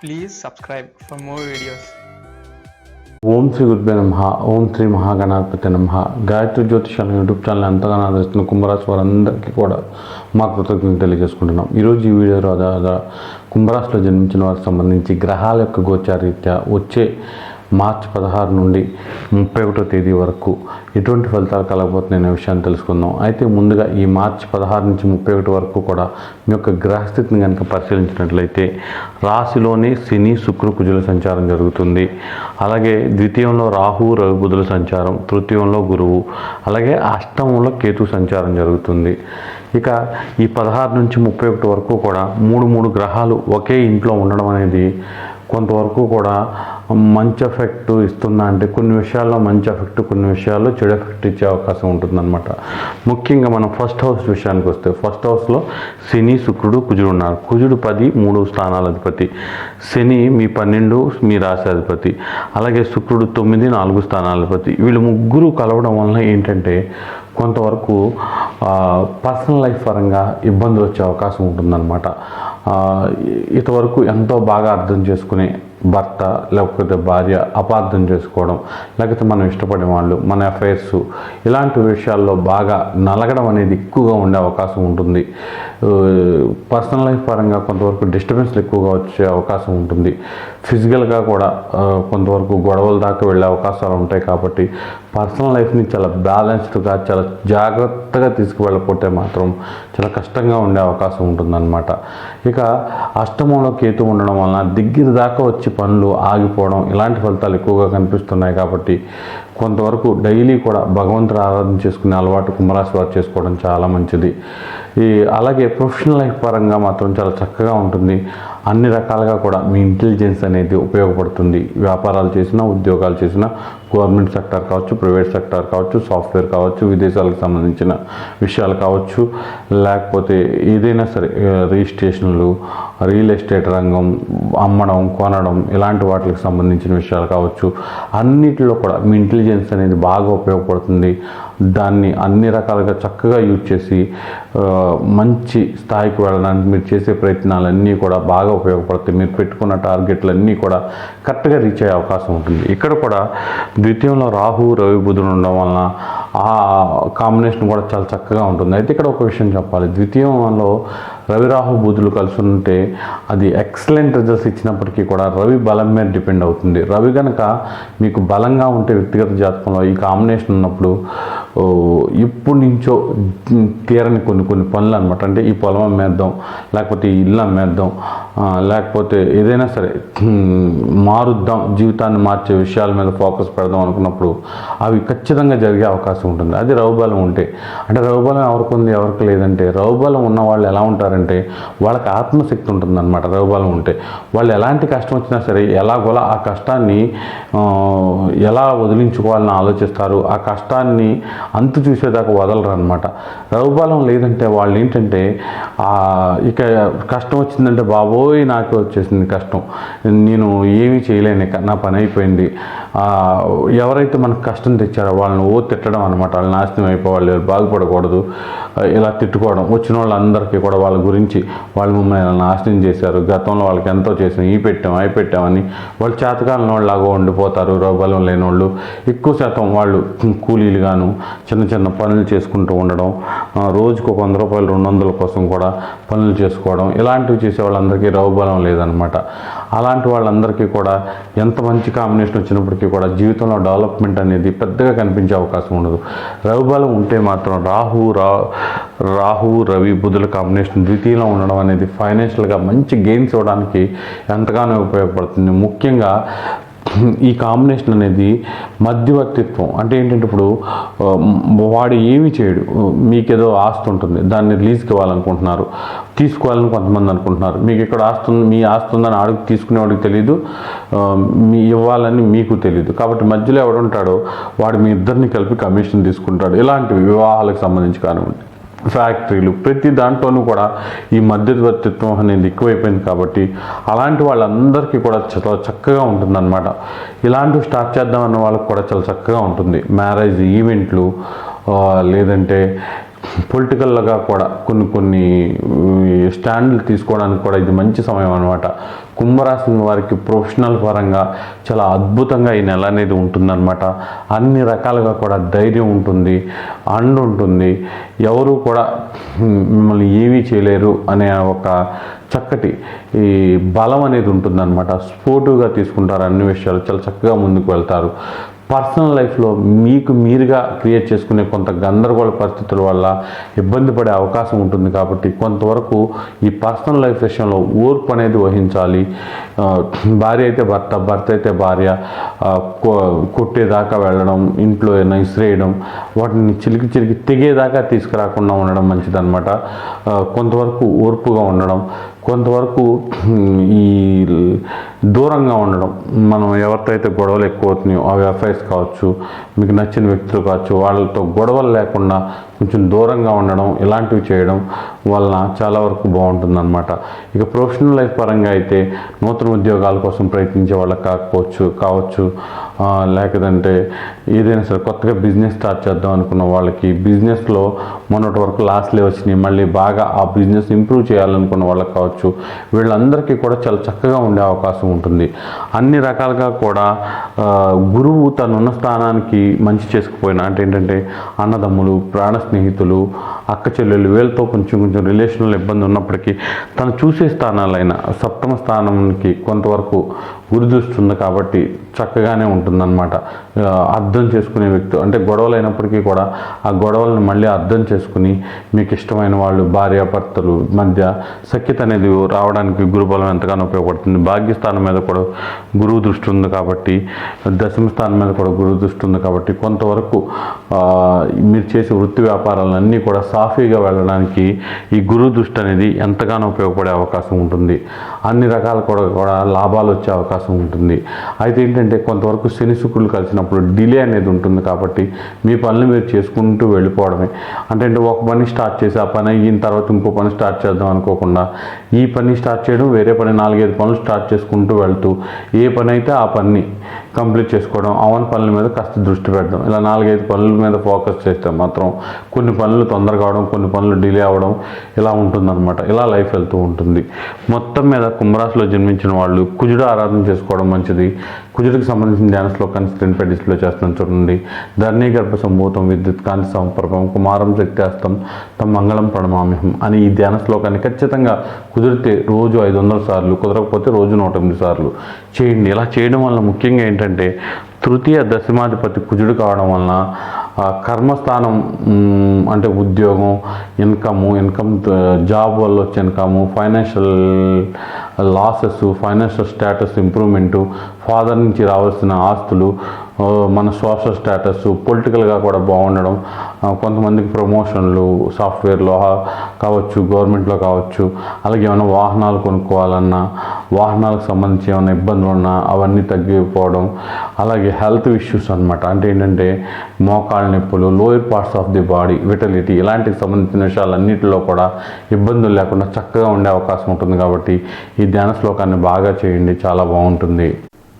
Please subscribe for more videos ఓం శ్రీ గురుభ్య నమ ఓం శ్రీ మహాగణాధిపతి నమ. గాయత్రి జ్యోతిషాల యూట్యూబ్ ఛానల్ ఎంతగానో ఆదరిస్తున్న కుంభరాశి వారందరికీ కూడా మా కృతజ్ఞతలు తెలియజేసుకుంటున్నాం. ఈరోజు ఈ వీడియో అదా కుంభరాశిలో జన్మించిన వారికి సంబంధించి గ్రహాల యొక్క గోచారీత్యా వచ్చే మార్చి పదహారు నుండి ముప్పై ఒకటో తేదీ వరకు ఎటువంటి ఫలితాలు కలగబోతున్నాయి అనే విషయాన్ని తెలుసుకుందాం. అయితే ముందుగా ఈ మార్చి పదహారు నుంచి ముప్పై ఒకటి వరకు కూడా మీ యొక్క గ్రహస్థితిని కనుక పరిశీలించినట్లయితే రాశిలోనే శని శుక్రు కుజుల సంచారం జరుగుతుంది. అలాగే ద్వితీయంలో రాహు రవి బుధుల సంచారం తృతీయంలో గురువు అలాగే అష్టమంలో కేతు సంచారం జరుగుతుంది. ఇక ఈ పదహారు నుంచి ముప్పై ఒకటి వరకు కూడా మూడు మూడు గ్రహాలు ఒకే ఇంట్లో ఉండడం అనేది కొంతవరకు కూడా మంచి ఎఫెక్ట్ ఇస్తుందా అంటే కొన్ని విషయాల్లో మంచి ఎఫెక్ట్ కొన్ని విషయాల్లో చెడు ఎఫెక్ట్ ఇచ్చే అవకాశం ఉంటుందన్నమాట. ముఖ్యంగా మనం ఫస్ట్ హౌస్ విషయానికి వస్తే ఫస్ట్ హౌస్లో శని శుక్రుడు కుజుడు ఉన్నారు. కుజుడు పది మూడు స్థానాల అధిపతి శని మీ పన్నెండు మీ రాశి అధిపతి అలాగే శుక్రుడు తొమ్మిది నాలుగు స్థానాల అధిపతి వీళ్ళు ముగ్గురు కలవడం వలన ఏంటంటే కొంతవరకు పర్సనల్ లైఫ్ పరంగా ఇబ్బందులు వచ్చే అవకాశం ఉంటుందన్నమాట. ఇంతవరకు ఎంతో బాగా అర్థం చేసుకుని భర్త లేకపోతే భార్య అపార్థం చేసుకోవడం లేకపోతే మనం ఇష్టపడే వాళ్ళు మన అఫైర్స్ ఇలాంటి విషయాల్లో బాగా నలగడం అనేది ఎక్కువగా ఉండే అవకాశం ఉంటుంది. పర్సనల్ లైఫ్ పరంగా కొంతవరకు డిస్టర్బెన్స్లు ఎక్కువగా వచ్చే అవకాశం ఉంటుంది. ఫిజికల్గా కూడా కొంతవరకు గొడవల దాకా వెళ్ళే అవకాశాలు ఉంటాయి కాబట్టి పర్సనల్ లైఫ్ని చాలా బ్యాలెన్స్డ్గా చాలా జాగ్రత్తగా తీసుకువెళ్ళకపోతే మాత్రం చాలా కష్టంగా ఉండే అవకాశం ఉంటుందన్నమాట. ఇక అష్టమంలో కేతు ఉండడం వలన దగ్గర దాకా వచ్చి పనులు ఆగిపోవడం ఇలాంటి ఫలితాలు ఎక్కువగా కనిపిస్తున్నాయి కాబట్టి కొంతవరకు డైలీ కూడా భగవంతుడు ఆరాధన చేసుకునే అలవాటు కుంభరాశి వారు చేసుకోవడం చాలా మంచిది. ఈ అలాగే ప్రొఫెషనల్ లైఫ్ పరంగా మాత్రం చాలా చక్కగా ఉంటుంది. అన్ని రకాలుగా కూడా మీ ఇంటెలిజెన్స్ అనేది ఉపయోగపడుతుంది. వ్యాపారాలు చేసినా ఉద్యోగాలు చేసినా గవర్నమెంట్ సెక్టార్ కావచ్చు ప్రైవేట్ సెక్టార్ కావచ్చు సాఫ్ట్వేర్ కావచ్చు విదేశాలకు సంబంధించిన విషయాలు కావచ్చు లేకపోతే ఏదైనా సరే రిజిస్ట్రేషన్లు రియల్ ఎస్టేట్ రంగం అమ్మడం కొనడం ఇలాంటి వాటికి సంబంధించిన విషయాలు కావచ్చు. అన్నిటిలో కూడా మీ ఇంటెలిజెన్స్ అనేది బాగా ఉపయోగపడుతుంది. దాన్ని అన్ని రకాలుగా చక్కగా యూజ్ చేసి మంచి స్థాయికి వెళ్ళడానికి మీరు చేసే ప్రయత్నాలన్నీ కూడా బాగా ఉపయోగపడతాయి. మీరు పెట్టుకున్న టార్గెట్లన్నీ కూడా కరెక్ట్గా రీచ్ అయ్యే అవకాశం ఉంటుంది. ఇక్కడ కూడా ద్వితీయంలో రాహు రవి బుధుడు ఉండడం వలన ఆ కాంబినేషన్ కూడా చాలా చక్కగా ఉంటుంది. అయితే ఇక్కడ ఒక విషయం చెప్పాలి. ద్వితీయంలో రవి రాహు బుధులు కలిసి ఉంటే అది ఎక్సలెంట్ రిజల్ట్స్ ఇచ్చినప్పటికీ కూడా రవి బలం మీద డిపెండ్ అవుతుంది. రవి కనుక మీకు బలంగా ఉంటే వ్యక్తిగత జాతకంలో ఈ కాంబినేషన్ ఉన్నప్పుడు ఇప్పుడు నుంచో తీరని కొన్ని కొన్ని పనులు అనమాట అంటే ఈ పొలం అమ్మేద్దాం లేకపోతే ఈ ఇల్లు అమ్మేద్దాం లేకపోతే ఏదైనా సరే మారుద్దాం జీవితాన్ని మార్చే విషయాల మీద ఫోకస్ పెడదాం అనుకున్నప్పుడు అవి ఖచ్చితంగా జరిగే అవకాశం ఉంటుంది. అది రౌబలం ఉంటే. అంటే రౌబలం ఎవరికి ఉంది ఎవరికి లేదంటే రౌబలం ఉన్న వాళ్ళు ఎలా ఉంటారంటే వాళ్ళకి ఆత్మశక్తి ఉంటుందన్నమాట రౌబలం ఉంటే. వాళ్ళు ఎలాంటి కష్టం వచ్చినా సరే ఎలాగోలా ఆ కష్టాన్ని ఎలా వదిలించుకోవాలని ఆలోచిస్తారు ఆ కష్టాన్ని అంతు చూసేదాకా వదలరు అనమాట రౌబలం లేదంటే వాళ్ళు ఏంటంటే ఇక కష్టం వచ్చిందంటే బాబోయ్ నాకు వచ్చేసింది కష్టం. నేను ఏమీ చేయలేను ఇక నా పని అయిపోయింది. ఎవరైతే మనకు కష్టం తెచ్చారో వాళ్ళని ఓ తిట్టడం అనమాట వాళ్ళు నాశనం అయిపోవాలి వాళ్ళు బాగుపడకూడదు ఇలా తిట్టుకోవడం. వచ్చిన వాళ్ళందరికీ కూడా వాళ్ళ గురించి వాళ్ళు మమ్మల్ని నాశనం చేశారు గతంలో వాళ్ళకి ఎంతో చేసాం ఈ పెట్టాం అవి పెట్టామని వాళ్ళు చేతకాలని వాళ్ళలాగా ఉండిపోతారు రౌబలం లేని వాళ్ళు ఎక్కువ శాతం వాళ్ళు కూలీలు గాను చిన్న చిన్న పనులు చేసుకుంటూ ఉండడం రోజుకు ఒక వంద రూపాయలు రెండు వందల కోసం కూడా పనులు చేసుకోవడం ఇలాంటివి చేసే వాళ్ళందరికీ రౌబలం లేదనమాట అలాంటి వాళ్ళందరికీ కూడా ఎంత మంచి కాంబినేషన్ వచ్చినప్పటికీ కూడా జీవితంలో డెవలప్మెంట్ అనేది పెద్దగా కనిపించే అవకాశం ఉండదు. రవిబలం ఉంటే మాత్రం రాహు రా రాహు రవి బుధుల కాంబినేషన్ ద్వితీయంలో ఉండడం అనేది ఫైనాన్షియల్గా మంచి గెయిన్స్ ఇవ్వడానికి ఎంతగానో ఉపయోగపడుతుంది. ముఖ్యంగా ఈ కాంబినేషన్ అనేది మధ్యవర్తిత్వం. అంటే ఏంటంటే ఇప్పుడు వాడు ఏమి చేయడు. మీకేదో ఆస్తి ఉంటుంది. దాన్ని లీజ్కి ఇవ్వాలనుకుంటున్నారు తీసుకోవాలని కొంతమంది అనుకుంటున్నారు. మీకు ఇక్కడ ఆస్తి మీ ఆస్తి ఉందని ఆడికి తీసుకునేవాడికి తెలియదు మీ ఇవ్వాలని మీకు తెలియదు కాబట్టి మధ్యలో ఎవడుంటాడో వాడు మీ ఇద్దరిని కలిపి కమిషన్ తీసుకుంటాడు. ఇలాంటివి వివాహాలకు సంబంధించి కానివ్వండి. ఫ్యాక్టరీలు ప్రతి దాంట్లోనూ కూడా ఈ మధ్యవర్తిత్వం అనేది ఎక్కువైపోయింది కాబట్టి అలాంటి వాళ్ళందరికీ కూడా చాలా చక్కగా ఉంటుందన్నమాట. ఇలాంటివి స్టార్ట్ చేద్దామన్న వాళ్ళకి కూడా చాలా చక్కగా ఉంటుంది. మ్యారేజ్ ఈవెంట్లు లేదంటే పొలిటికల్గా కూడా కొన్ని కొన్ని స్టాండ్లు తీసుకోవడానికి కూడా ఇది మంచి సమయం అనమాట కుంభరాశి వారికి ప్రొఫెషనల్ పరంగా చాలా అద్భుతంగా ఈ నెల అనేది ఉంటుందన్నమాట. అన్ని రకాలుగా కూడా ధైర్యం ఉంటుంది అండ్ ఉంటుంది. ఎవరు కూడా మిమ్మల్ని ఏమీ చేయలేరు అనే ఒక చక్కటి ఈ బలం అనేది ఉంటుందన్నమాట. స్పోర్టివ్గా తీసుకుంటారు అన్ని విషయాలు చాలా చక్కగా ముందుకు వెళ్తారు. పర్సనల్ లైఫ్లో మీకు మీరుగా క్రియేట్ చేసుకునే కొంత గందరగోళ పరిస్థితుల వల్ల ఇబ్బంది పడే అవకాశం ఉంటుంది కాబట్టి కొంతవరకు ఈ పర్సనల్ లైఫ్ విషయంలో ఓర్పు అనేది వహించాలి. భార్య అయితే భర్త భర్త అయితే భార్య కొట్టేదాకా వెళ్ళడం ఇంట్లో ఏమైనా ఇసిరేయడం వాటిని చిలికి చిలికి తెగేదాకా తీసుకురాకుండా ఉండడం మంచిదన్నమాట. కొంతవరకు ఓర్పుగా ఉండడం కొంతవరకు ఈ దూరంగా ఉండడం మనం ఎవరితో అయితే గొడవలు ఎక్కువ అవుతున్నాయో అవి అఫైర్స్ కావచ్చు మీకు నచ్చిన వ్యక్తులు కావచ్చు వాళ్ళతో గొడవలు లేకుండా కొంచెం దూరంగా ఉండడం ఇలాంటివి చేయడం వలన చాలా వరకు బాగుంటుందన్నమాట. ఇక ప్రొఫెషనల్ లైఫ్ పరంగా అయితే నూతన ఉద్యోగాల కోసం ప్రయత్నించే వాళ్ళకి కాకపోవచ్చు కావచ్చు. లేకదంటే ఏదైనా సరే కొత్తగా బిజినెస్ స్టార్ట్ చేద్దాం అనుకున్న వాళ్ళకి బిజినెస్లో మొన్నటి వరకు లాస్లే వచ్చినాయి. మళ్ళీ బాగా ఆ బిజినెస్ ఇంప్రూవ్ చేయాలనుకున్న వాళ్ళకి కావచ్చు. వీళ్ళందరికీ కూడా చాలా చక్కగా ఉండే అవకాశం ఉంటుంది. అన్ని రకాలుగా కూడా గురువు తనున్న స్థానానికి మంచి చేసుకుపోయిన అంటే ఏంటంటే అన్నదమ్ములు ప్రాణ స్నేహితులు అక్క చెల్లెలు వీళ్ళతో కొంచెం కొంచెం రిలేషనల్ ఇబ్బంది ఉన్నప్పటికీ తను చూసే స్థానాలైన సప్తమ స్థానానికి కొంతవరకు గురుదృష్టి కాబట్టి చక్కగానే ఉంటుందన్నమాట. అర్థం చేసుకునే వ్యక్తి అంటే గొడవలు అయినప్పటికీ కూడా ఆ గొడవలను మళ్ళీ అర్థం చేసుకుని మీకు ఇష్టమైన వాళ్ళు భార్యాభర్తలు మధ్య సఖ్యత అనేది రావడానికి గురుబలం ఎంతగానో ఉపయోగపడుతుంది. భాగ్యస్థానం మీద కూడా గురువు దృష్టి ఉంది కాబట్టి దశమ స్థానం మీద కూడా గురువు దృష్టి ఉంది కాబట్టి కొంతవరకు మీరు చేసే వృత్తి వ్యాపారాలన్నీ కూడా సాఫీగా వెళ్ళడానికి ఈ గురువు దృష్టి అనేది ఎంతగానో ఉపయోగపడే అవకాశం ఉంటుంది. అన్ని రకాల కూడా కూడా లాభాలు వచ్చే అవకాశం అవకాశం ఉంటుంది. అయితే ఏంటంటే కొంతవరకు శని శుక్రులు కలిసినప్పుడు డిలే అనేది ఉంటుంది కాబట్టి మీ పనులు మీరు చేసుకుంటూ వెళ్ళిపోవడమే. అంటే అంటే ఒక పని స్టార్ట్ చేసి ఆ పని అయిన తర్వాత ఇంకో పని స్టార్ట్ చేద్దాం అనుకోకుండా ఈ పని స్టార్ట్ చేయడం వేరే పని నాలుగైదు పనులు స్టార్ట్ చేసుకుంటూ వెళ్తూ ఏ పని అయితే ఆ పని కంప్లీట్ చేసుకోవడం అవన్ పనుల మీద కాస్త దృష్టి పెడదాం. ఇలా నాలుగైదు పనుల మీద ఫోకస్ చేస్తే మాత్రం కొన్ని పనులు తొందరగా అవడం కొన్ని పనులు డిలే అవ్వడం ఇలా ఉంటుందన్నమాట. ఇలా లైఫ్ వెళ్తూ ఉంటుంది. మొత్తం మీద కుంభరాశిలో జన్మించిన వాళ్ళు కుజుడు ఆరాధన చేసుకోవడం మంచిది. కుజుడికి సంబంధించిన ధ్యాన శ్లోకాన్ని స్క్రీన్ పై డిస్ప్లే చేస్తున్నాను చూడండి. ధరణి గర్భ సంభూతం విద్యుత్ కాంతి సంప్రభం కుమారం శక్తిస్తం తమ మంగళం ప్రణమామ్యహం అని ఈ ధ్యాన శ్లోకాన్ని ఖచ్చితంగా కుదిరితే రోజు ఐదు వందల సార్లు కుదరకపోతే రోజు నూట ఎనిమిది సార్లు చేయండి. ఇలా చేయడం వల్ల ముఖ్యంగా ఏంటంటే తృతీయ దశమాధిపతి కుజుడు కావడం వలన కర్మస్థానం అంటే ఉద్యోగం ఇన్కము ఇన్కమ్ జాబ్ వల్ల వచ్చే income financial losses financial status improvement father నుంచి రావాల్సిన ఆస్తులు మన సోషల్ స్టేటస్ పొలిటికల్గా కూడా బాగుండడం కొంతమందికి ప్రమోషన్లు సాఫ్ట్వేర్లో కావచ్చు గవర్నమెంట్లో కావచ్చు అలాగే ఏమైనా వాహనాలు కొనుక్కోవాలన్నా వాహనాలకు సంబంధించి ఏమైనా ఇబ్బందులు ఉన్నా అవన్నీ తగ్గిపోవడం అలాగే హెల్త్ ఇష్యూస్ అన్నమాట. అంటే ఏంటంటే మోకాళ్ళ నొప్పులు lower parts of the body vitality ఇలాంటికి సంబంధించిన విషయాలన్నింటిలో కూడా ఇబ్బందులు లేకుండా చక్కగా ఉండే అవకాశం ఉంటుంది కాబట్టి ఈ ధ్యాన శ్లోకాన్ని బాగా చేయండి చాలా బాగుంటుంది.